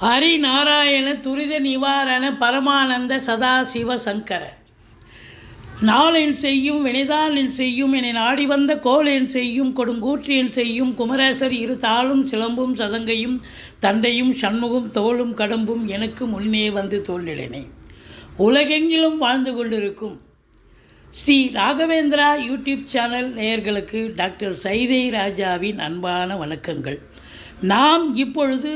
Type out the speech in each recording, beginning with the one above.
ஹரிநாராயண துரித நிவாரண பரமானந்த சதாசிவ சங்கர. நாளின் செய்யும் வினைதாளின் செய்யும் என நாடி வந்த கோளென் செய்யும் கொடுங்கூற்றியன் செய்யும் குமரேசர் இரு தாளும் சிலம்பும் சதங்கையும் தண்டையும் சண்முகம் தோளும் கடம்பும் எனக்கு முன்னே வந்து தோன்றினே உலகெங்கிலும் வாழ்ந்து கொண்டிருக்கும் ஸ்ரீ ராகவேந்திரா யூடியூப் சேனல் நேயர்களுக்கு டாக்டர் சைதை ராஜாவின் அன்பான வணக்கங்கள். நாம் இப்பொழுது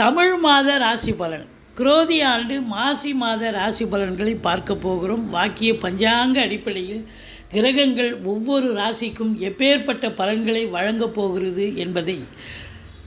தமிழ் மாத ராசி பலன். குரோதி ஆண்டு மாசி மாத ராசி பலன்களை பார்க்க போகிறோம். வாக்கிய பஞ்சாங்க அடிப்படையில் கிரகங்கள் ஒவ்வொரு ராசிக்கும் எப்பேற்பட்ட பலன்களை வழங்கப் போகிறது என்பதை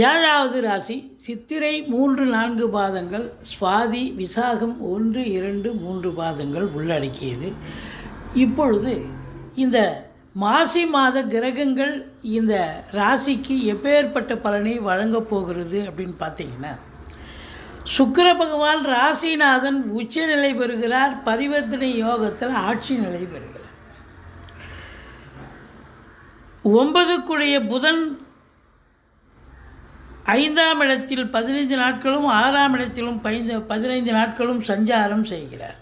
ஏழாவது ராசி சித்திரை மூன்று நான்கு பாதங்கள் சுவாதி விசாகம் ஒன்று இரண்டு மூன்று பாதங்கள் உள்ளடக்கியது. இப்பொழுது இந்த மாசி மாத கிரகங்கள் இந்த ராசிக்கு எப்பேற்பட்ட பலனை வழங்கப் போகிறது அப்படின்னு பார்த்தீங்கன்னா சுக்கர பகவான் ராசிநாதன் உச்ச நிலை பெறுகிறார் பரிவர்த்தனை யோகத்தில் ஆட்சி நிலை பெறுகிறார். ஒன்பதுக்குடைய புதன் ஐந்தாம் இடத்தில் பதினைந்து நாட்களும் ஆறாம் இடத்திலும் பதினைந்து பதினைந்து நாட்களும் சஞ்சாரம் செய்கிறார்.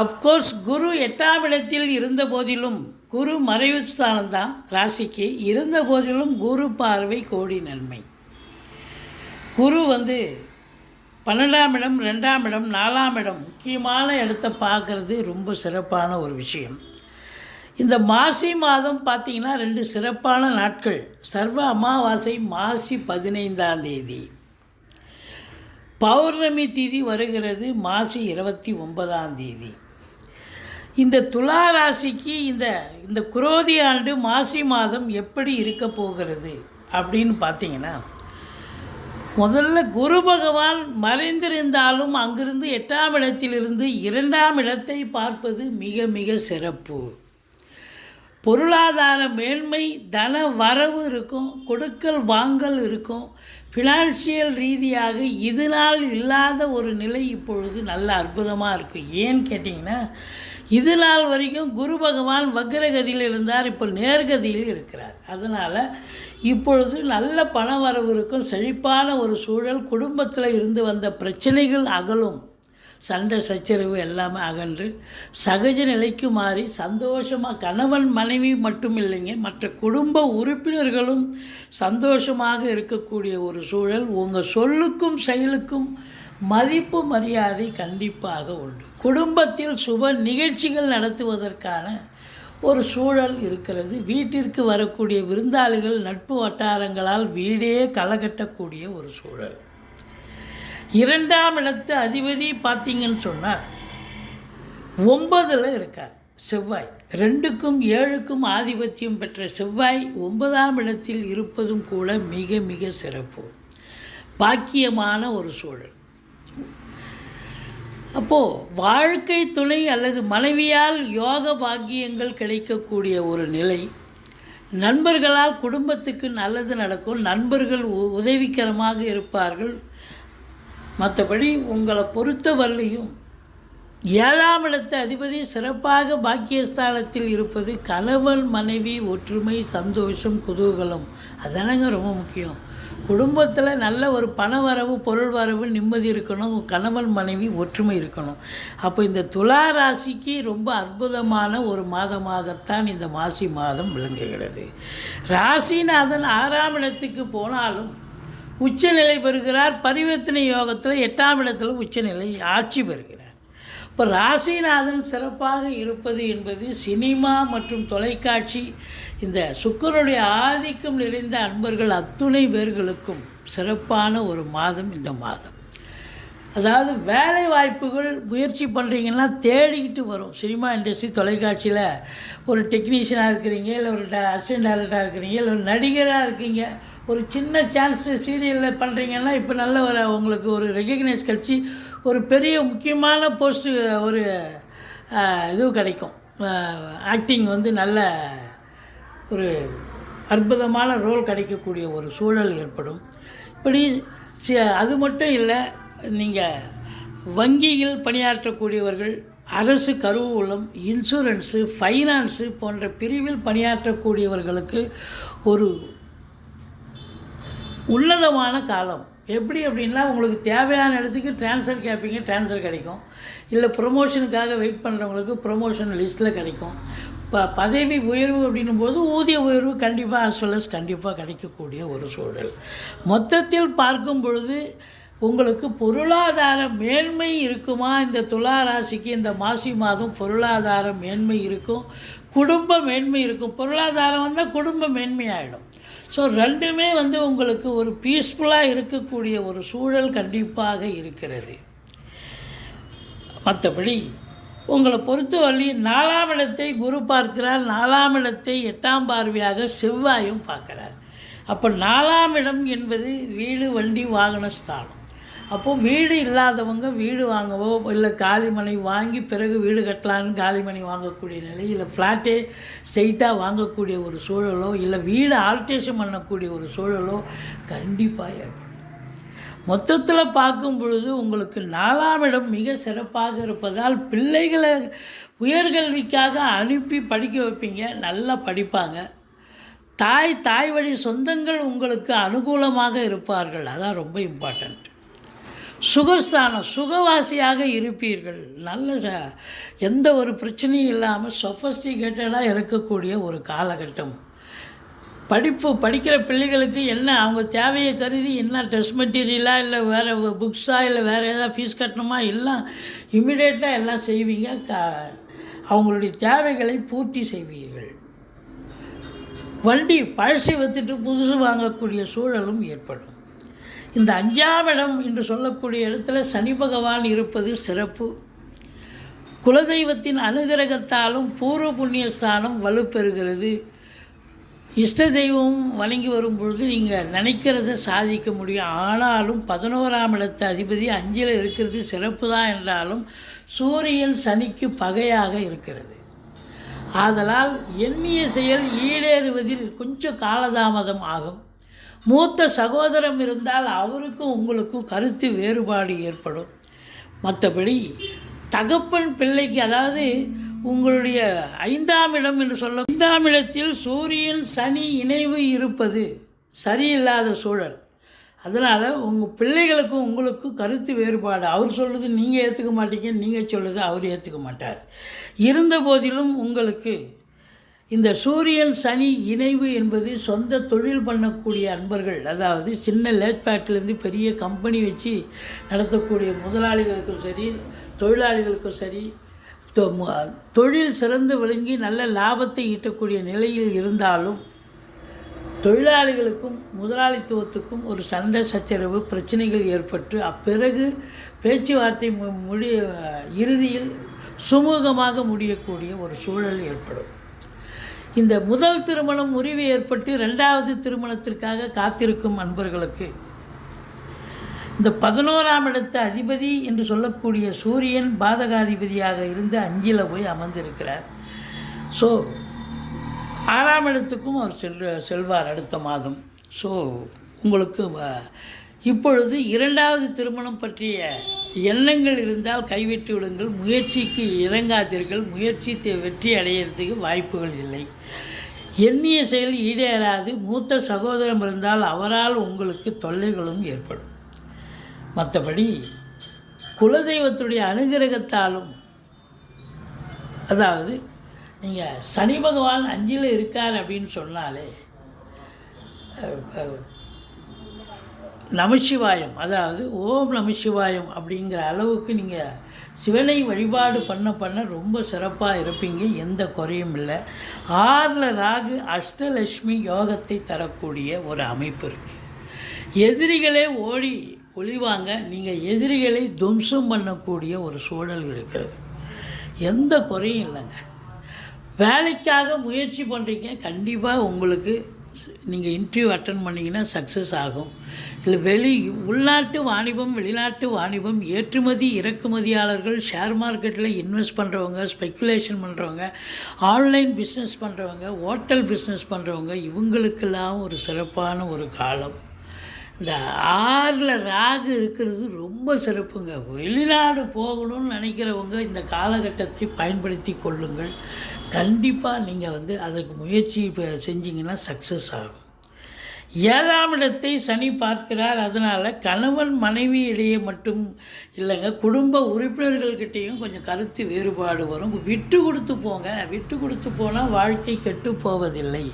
அஃப்கோர்ஸ் குரு எட்டாம் இடத்தில் இருந்த போதிலும் குரு மறைவு ஸ்தானம்தான் ராசிக்கு இருந்த போதிலும் குரு பார்வை கோடி நன்மை. குரு வந்து பன்னெண்டாம் இடம் ரெண்டாம் இடம் நாலாம் இடம் முக்கியமான இடத்த பார்க்குறது ரொம்ப சிறப்பான ஒரு விஷயம். இந்த மாசி மாதம் பார்த்திங்கன்னா ரெண்டு சிறப்பான நாட்கள். சர்வ அமாவாசை மாசி பதினைந்தாம் தேதி. பௌர்ணமி தேதி வருகிறது மாசி இருபத்தி ஒன்பதாம் தேதி. இந்த துலா ராசிக்கு இந்த இந்த குரோதி ஆண்டு மாசி மாதம் எப்படி இருக்க போகிறது அப்படின்னு பார்த்தீங்கன்னா முதல்ல குரு பகவான் மறைந்திருந்தாலும் அங்கிருந்து எட்டாம் இடத்திலிருந்து இரண்டாம் இடத்தை பார்ப்பது மிக மிக சிறப்பு. பொருளாதார மேன்மை தன வரவு இருக்கும் கொடுக்கல் வாங்கல் இருக்கும். ஃபினான்ஷியல் ரீதியாக இது நாள் இல்லாத ஒரு நிலை இப்பொழுது நல்ல அற்புதமாக இருக்கும் ஏன்னு கேட்டிங்கன்னா இது நாள் வரைக்கும் குரு பகவான் வக்ரகதியில் இருந்தார் இப்போ நேர்கதியில் இருக்கிறார். அதனால் இப்பொழுது நல்ல பண வரவு இருக்கும் செழிப்பான ஒரு சூழல் குடும்பத்தில் இருந்து வந்த பிரச்சனைகள் அகலும். சண்டை சச்சரவு எல்லாமே அகன்று சகஜ நிலைக்கு மாறி சந்தோஷமாக கணவன் மனைவி மட்டும் இல்லைங்க மற்ற குடும்ப உறுப்பினர்களும் சந்தோஷமாக இருக்கக்கூடிய ஒரு சூழல் உங்கள் சொல்லுக்கும் செயலுக்கும் மதிப்பு மரியாதை கண்டிப்பாக உண்டு. குடும்பத்தில் சுப நிகழ்ச்சிகள் நடத்துவதற்கான ஒரு சூழல் இருக்கிறது. வீட்டிற்கு வரக்கூடிய விருந்தாளிகள் நட்பு வட்டாரங்களால் வீடே களகட்டக்கூடிய ஒரு சூழல். இரண்டாம் இடத்து அதிபதி பார்த்தீங்கன்னு சொன்னால் ஒன்பதில் இருக்கார் செவ்வாய். ரெண்டுக்கும் ஏழுக்கும் ஆதிபத்தியம் பெற்ற செவ்வாய் ஒன்பதாம் இடத்தில் இருப்பதும் கூட மிக மிக சிறப்பு. பாக்கியமான ஒரு சூழல். அப்போது வாழ்க்கை துணை அல்லது மனைவியால் யோக பாக்கியங்கள் கிடைக்கக்கூடிய ஒரு நிலை. நண்பர்களால் குடும்பத்துக்கு நல்லது நடக்கும். நண்பர்கள் உ- உதவிகரமாக இருப்பார்கள். மற்றபடி உங்களை பொறுத்தவரையிலையும் ஏழாம் இடத்து அதிபதி சிறப்பாக பாக்கியஸ்தானத்தில் இருப்பது கணவன் மனைவி ஒற்றுமை சந்தோஷம் குதூகலம். அதானங்க ரொம்ப முக்கியம். குடும்பத்தில் நல்ல ஒரு பண வரவு பொருள் வரவு நிம்மதி இருக்கணும் கணவன் மனைவி ஒற்றுமை இருக்கணும். அப்போ இந்த துலா ராசிக்கு ரொம்ப அற்புதமான ஒரு மாதமாகத்தான் இந்த மாசி மாதம் விளங்குகிறது. ராசிநாதன் ஆறாம் இடத்துக்கு போனாலும் உச்சநிலை பெறுகிறார். பரிவர்த்தனை யோகத்தில் எட்டாம் இடத்துல உச்சநிலை ஆட்சி பெறுகிறார். இப்போ ராசிநாதன் சிறப்பாக இருப்பது என்பது சினிமா மற்றும் தொலைக்காட்சி இந்த சுக்கரனுடைய ஆதிக்கம் நிறைந்த அன்பர்கள் அத்துணை பேர்களுக்கும் சிறப்பான ஒரு மாதம் இந்த மாதம். அதாவது வேலை வாய்ப்புகள் முயற்சி பண்ணுறீங்கன்னா தேடிக்கிட்டு வரும். சினிமா இண்டஸ்ட்ரி தொலைக்காட்சியில் ஒரு டெக்னீஷியனாக இருக்கிறீங்க இல்லை ஒரு அசிஸ்டன்ட் டைரக்டராக இருக்கிறீங்க இல்லை ஒரு நடிகராக இருக்கீங்க. ஒரு சின்ன சான்ஸு சீரியலில் பண்ணுறீங்கன்னா இப்போ நல்ல ஒரு உங்களுக்கு ஒரு ரெகக்னைஸ் கட்சி ஒரு பெரிய முக்கியமான போஸ்ட்டு ஒரு இது கிடைக்கும். ஆக்டிங் வந்து நல்ல ஒரு அற்புதமான ரோல் கிடைக்கக்கூடிய ஒரு சூழல் ஏற்படும். இப்படி அது மட்டும் இல்லை நீங்கள் வங்கியில் பணியாற்றக்கூடியவர்கள் அரசு கருவூலம் இன்சூரன்ஸு ஃபைனான்ஸு போன்ற பிரிவில் பணியாற்றக்கூடியவர்களுக்கு ஒரு உன்னதமான காலம். எப்படி அப்படின்னா உங்களுக்கு தேவையான இடத்துக்கு ட்ரான்ஸ்ஃபர் கேட்பீங்க ட்ரான்ஸ்ஃபர் கிடைக்கும். இல்லை ப்ரொமோஷனுக்காக வெயிட் பண்ணுறவங்களுக்கு ப்ரொமோஷன் லிஸ்ட்டில் கிடைக்கும். இப்போ பதவி உயர்வு அப்படின்னும் போது ஊதிய உயர்வு கண்டிப்பாக அஸ் well கண்டிப்பாக கிடைக்கக்கூடிய ஒரு சூழல். மொத்தத்தில் பார்க்கும் பொழுது உங்களுக்கு பொருளாதார மேன்மை இருக்குமா? இந்த துலா ராசிக்கு இந்த மாசி மாதம் பொருளாதார மேன்மை இருக்கும் குடும்ப மேன்மை இருக்கும். பொருளாதாரம் வந்தால் குடும்ப மேன்மை ஆகிடும் ஸோ ரெண்டுமே வந்து உங்களுக்கு ஒரு பீஸ்ஃபுல்லாக இருக்கக்கூடிய ஒரு சூழல் கண்டிப்பாக இருக்கிறது. மற்றபடி உங்களை பொறுத்தவரை நாலாம் இடத்தை குரு பார்க்கிறார். நாலாம் இடத்தை எட்டாம் பார்வையாக செவ்வாயும் பார்க்கிறார். அப்போ நாலாம் இடம் என்பது வீடு வண்டி வாகன ஸ்தானம். அப்போது வீடு இல்லாதவங்க வீடு வாங்கவோ இல்லை காலிமனை வாங்கி பிறகு வீடு கட்டலான்னு காலிமனை வாங்கக்கூடிய நிலை இல்லை ஃப்ளாட்டே ஸ்ட்ரெயிட்டாக வாங்கக்கூடிய ஒரு சூழலோ இல்லை வீடு ஆல்ட்ரேஷன் பண்ணக்கூடிய ஒரு சூழலோ கண்டிப்பாக ஏற்படும். மொத்தத்தில் பார்க்கும் பொழுது உங்களுக்கு நாலாம் இடம் மிக சிறப்பாக இருப்பதால் பிள்ளைகளை உயர்கல்விக்காக அனுப்பி படிக்க வைப்பீங்க நல்லா படிப்பாங்க. தாய் தாய் வழி சொந்தங்கள் உங்களுக்கு அனுகூலமாக இருப்பார்கள். அதான் ரொம்ப இம்பார்ட்டண்ட் சுகஸ்தானம் சுகவாசியாக இருப்பீர்கள். நல்ல எந்த ஒரு பிரச்சனையும் இல்லாமல் சொஃபஸ்டிகேட்டடாக இருக்கக்கூடிய ஒரு காலகட்டம். படிப்பு படிக்கிற பிள்ளைகளுக்கு என்ன அவங்க தேவையை கருதி என்ன டெஸ்ட் மெட்டீரியலாக இல்லை வேறு புக்ஸா இல்லை வேறு எதாவது ஃபீஸ் கட்டணுமா? எல்லாம் இமிடியேட்டாக எல்லாம் செய்வீங்க. க அவங்களுடைய தேவைகளை பூர்த்தி செய்வீர்கள். வண்டி பழசை வச்சுட்டு புதுசு வாங்கக்கூடிய சூழலும் ஏற்படும். இந்த அஞ்சாம் இடம் என்று சொல்லக்கூடிய இடத்துல சனி பகவான் இருப்பது சிறப்பு. குலதெய்வத்தின் அனுகிரகத்தாலும் பூர்வ புண்ணியஸ்தானம் வலுப்பெறுகிறது. இஷ்ட தெய்வம் வணங்கி வரும் பொழுது நீங்கள் நினைக்கிறத சாதிக்க முடியும். ஆனாலும் பதினோராம் இடத்து அதிபதி அஞ்சில் இருக்கிறது சிறப்பு தான் என்றாலும் சூரியன் சனிக்கு பகையாக இருக்கிறது. ஆதலால் எண்ணிய செயல் ஈடேறுவதில் கொஞ்சம் காலதாமதம் ஆகும். மூத்த சகோதரம் இருந்தால் அவருக்கும் உங்களுக்கும் கருத்து வேறுபாடு ஏற்படும். மற்றபடி தகப்பன் பிள்ளைக்கு அதாவது உங்களுடைய ஐந்தாம் இடம் என்று சொல்ல ஐந்தாம் இடத்தில் சூரியன் சனி இணைவு இருப்பது சரியில்லாத சூழல். அதனால் உங்கள் பிள்ளைகளுக்கும் உங்களுக்கும் கருத்து வேறுபாடு. அவர் சொல்கிறது நீங்கள் ஏற்றுக்க மாட்டீங்க நீங்கள் சொல்கிறது அவர் ஏற்றுக்க மாட்டார். இருந்த போதிலும் உங்களுக்கு இந்த சூரியன் சனி இணைவு என்பது சொந்த தொழில் பண்ணக்கூடிய அன்பர்கள் அதாவது சின்ன லேட் ஃபேக்ட்ரிலேருந்து பெரிய கம்பெனி வச்சு நடத்தக்கூடிய முதலாளிகளுக்கும் சரி தொழிலாளிகளுக்கும் சரி தொ- தொழில் சிறந்து விளங்கி நல்ல லாபத்தை ஈட்டக்கூடிய நிலையில் இருந்தாலும் தொழிலாளிகளுக்கும் முதலாளித்துவத்துக்கும் ஒரு சண்டை சச்சரவு பிரச்சனைகள் ஏற்பட்டு அப்பிறகு பேச்சுவார்த்தை மு- முடி இறுதியில் சுமூகமாக முடியக்கூடிய ஒரு சூழல் ஏற்படும். இந்த முதல் திருமணம் முறிவு ஏற்பட்டு ரெண்டாவது திருமணத்திற்காக காத்திருக்கும் அன்பர்களுக்கு இந்த பதினோராம் இடத்து அதிபதி என்று சொல்லக்கூடிய சூரியன் பாதகாதிபதியாக இருந்து அஞ்சில் போய் அமர்ந்திருக்கிறார். ஸோ ஆறாம் இடத்துக்கும் அவர் செல் செல்வார் அடுத்த மாதம். ஸோ உங்களுக்கு இப்பொழுது இரண்டாவது திருமணம் பற்றிய எண்ணங்கள் இருந்தால் கைவிட்டு விடுங்கள். முயற்சிக்கு இறங்காதீர்கள். முயற்சி வெற்றி அடையிறதுக்கு வாய்ப்புகள் இல்லை. எண்ணிய செயல் ஈடேறாது. மூத்த சகோதரம் இருந்தால் அவரால் உங்களுக்கு தொல்லைகளும் ஏற்படும். மற்றபடி குலதெய்வத்துடைய அனுகிரகத்தாலும் அதாவது நீங்கள் சனி பகவான் அஞ்சில் இருக்கார் அப்படின்னு சொன்னாலே நமசிவாயம். அதாவது ஓம் நமசிவாயம் அப்படிங்கிற அளவுக்கு நீங்கள் சிவனை வழிபாடு பண்ண பண்ண ரொம்ப சிறப்பாக இருப்பீங்க. எந்த குறையும் இல்லை. ஆறில் ராகு அஷ்டலட்சுமி யோகத்தை தரக்கூடிய ஒரு அமைப்பு இருக்குது எதிரிகளே ஓடி ஒளிவாங்க. நீங்கள் எதிரிகளை துவம்சம் பண்ணக்கூடிய ஒரு சூழல் இருக்கிறது. எந்த குறையும் இல்லைங்க. வேலைக்காக முயற்சி பண்ணுறீங்க கண்டிப்பாக உங்களுக்கு நீங்கள் இன்டர்வியூ அட்டன் பண்ணிங்கன்னா சக்ஸஸ் ஆகும். வெளி உள்நாட்டு வாணிபம் வெளிநாட்டு வாணிபம் ஏற்றுமதி இறக்குமதியாளர்கள் ஷேர் மார்க்கெட்டில் இன்வெஸ்ட் பண்ணுறவங்க ஸ்பெக்குலேஷன் பண்ணுறவங்க ஆன்லைன் பிஸ்னஸ் பண்ணுறவங்க ஹோட்டல் பிஸ்னஸ் பண்ணுறவங்க இவங்களுக்கெல்லாம் ஒரு சிறப்பான ஒரு காலம். இந்த ஆறில் ராகு இருக்கிறது ரொம்ப சிறப்புங்க. வெளிநாடு போகணும்னு நினைக்கிறவங்க இந்த காலகட்டத்தை பயன்படுத்தி கொள்ளுங்கள். கண்டிப்பாக நீங்கள் வந்து அதற்கு முயற்சி செஞ்சிங்கன்னா செஞ்சீங்கன்னா சக்ஸஸ் ஆகும். ஏழாம் இடத்தை சனி பார்க்கிறார். அதனால் கணவன் மனைவி இடையே மட்டும் இல்லைங்க குடும்ப உறுப்பினர்கள்கிட்டேயும் கொஞ்சம் கருத்து வேறுபாடு வரும். விட்டு கொடுத்து போங்க. விட்டு கொடுத்து போனால் வாழ்க்கை கெட்டு போவதில்லை.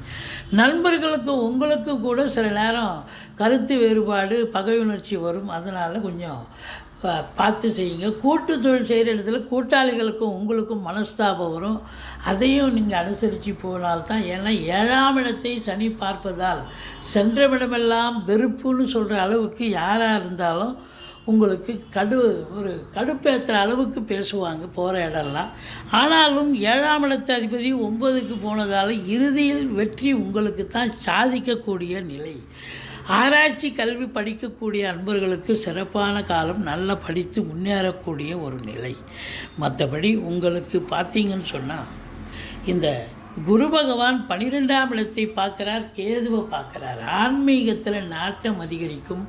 நண்பர்களுக்கு உங்களுக்கு கூட சில நேரம் கருத்து வேறுபாடு பகை உணர்ச்சி வரும். அதனால் கொஞ்சம் பார்த்து செய்யுங்க. கூட்டு தொழில் செய்கிற இடத்துல கூட்டாளிகளுக்கும் உங்களுக்கும் மனஸ்தாபம் வரும். அதையும் நீங்கள் அனுசரித்து போனால்தான் ஏன்னா ஏழாம் இடத்தை சனி பார்ப்பதால் சென்றவிடமெல்லாம் வெறுப்புன்னு சொல்கிற அளவுக்கு யாராக இருந்தாலும் உங்களுக்கு கடு ஒரு கடுப்பேற்றுற அளவுக்கு பேசுவாங்க போகிற இடம்லாம். ஆனாலும் ஏழாம் இடத்து அதிபதி ஒன்பதுக்கு போனதால் இறுதியில் வெற்றி உங்களுக்கு தான் சாதிக்கக்கூடிய நிலை. ஆராய்ச்சி கல்வி படிக்கக்கூடிய அன்பர்களுக்கு சிறப்பான காலம் நல்லா படித்து முன்னேறக்கூடிய ஒரு நிலை. மற்றபடி உங்களுக்கு பார்த்தீங்கன்னு சொன்னால் இந்த குரு பகவான் பன்னிரெண்டாம் இடத்தை பார்க்குறார் கேதுவை பார்க்குறார். ஆன்மீகத்தில் நாட்டம் அதிகரிக்கும்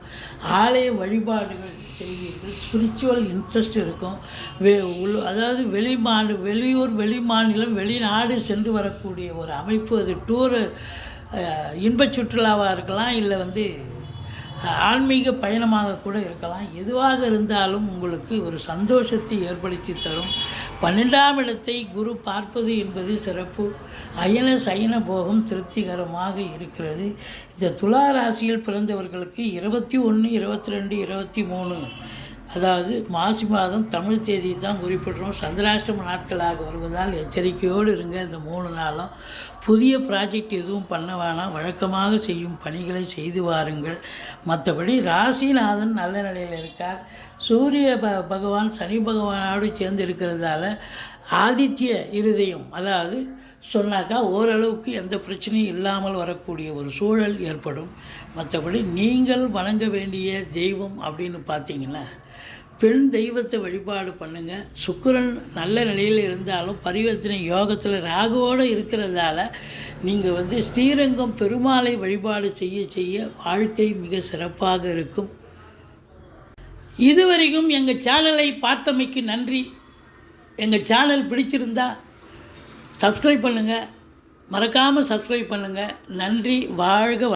ஆலய வழிபாடுகள் செய்வீர்கள் ஸ்பிரிச்சுவல் இன்ட்ரெஸ்ட் இருக்கும். வெ உள் அதாவது வெளிமாநில வெளியூர் வெளிமாநிலம் வெளிநாடு சென்று வரக்கூடிய ஒரு அமைப்பு அது டூரு இன்பச் சுற்றுலாவாக இருக்கலாம் இல்லை வந்து ஆன்மீக பயணமாக கூட இருக்கலாம். எதுவாக இருந்தாலும் உங்களுக்கு ஒரு சந்தோஷத்தை ஏற்படுத்தி தரும். பன்னெண்டாம் இடத்தை குரு பார்ப்பது என்பது சிறப்பு. அயன சயன போகம் திருப்திகரமாக இருக்கிறது. இந்த துலா ராசியில் பிறந்தவர்களுக்கு இருபத்தி ஒன்று இருபத்தி ரெண்டு இருபத்தி மூணு அதாவது மாசி மாதம் தமிழ் தேதி தான் குறிப்பிடுறோம். சந்திராஷ்டம நாட்களாக வருவதால் எச்சரிக்கையோடு இருங்க. இந்த மூணு நாளும் புதிய ப்ராஜெக்ட் எதுவும் பண்ண வேணாம். வழக்கமாக செய்யும் பணிகளை செய்து வாருங்கள். மற்றபடி ராசிநாதன் நல்ல நிலையில் இருக்கார். சூரிய ப பகவான் சனி பகவானோடு சேர்ந்து இருக்கிறதால ஆதித்ய இருதயம் அதாவது சொன்னாக்கா ஓரளவுக்கு எந்த பிரச்சனையும் இல்லாமல் வரக்கூடிய ஒரு சூழல் ஏற்படும். மற்றபடி நீங்கள் வணங்க வேண்டிய தெய்வம் அப்படின்னு பார்த்தீங்கன்னா பெண் தெய்வத்தை வழிபாடு பண்ணுங்கள் சுக்கிரன் நல்ல நிலையில் இருந்தாலும் பரிவர்த்தனை யோகத்தில் ராகுவோடு இருக்கிறதால நீங்கள் வந்து ஸ்ரீரங்கம் பெருமாளை வழிபாடு செய்ய செய்ய வாழ்க்கை மிக சிறப்பாக இருக்கும். இதுவரைக்கும் எங்கள் சேனலை பார்த்தமைக்கு நன்றி. எங்கள் சேனல் பிடிச்சிருந்தா சப்ஸ்கிரைப் பண்ணுங்கள் மறக்காமல் சப்ஸ்கிரைப் பண்ணுங்கள் நன்றி வாழ்க வ-